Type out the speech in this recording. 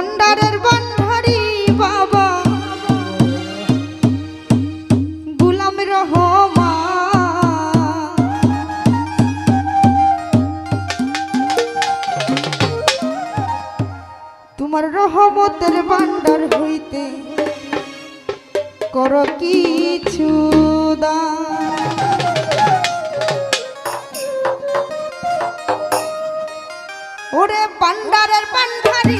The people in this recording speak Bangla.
ভণ্ডারের বন্ধরি বাবা। গুলাম রহমা তোমার রহমতের ভান্ডার হইতে কর কিছু দা ওরে পান্ডারের পান্ডারি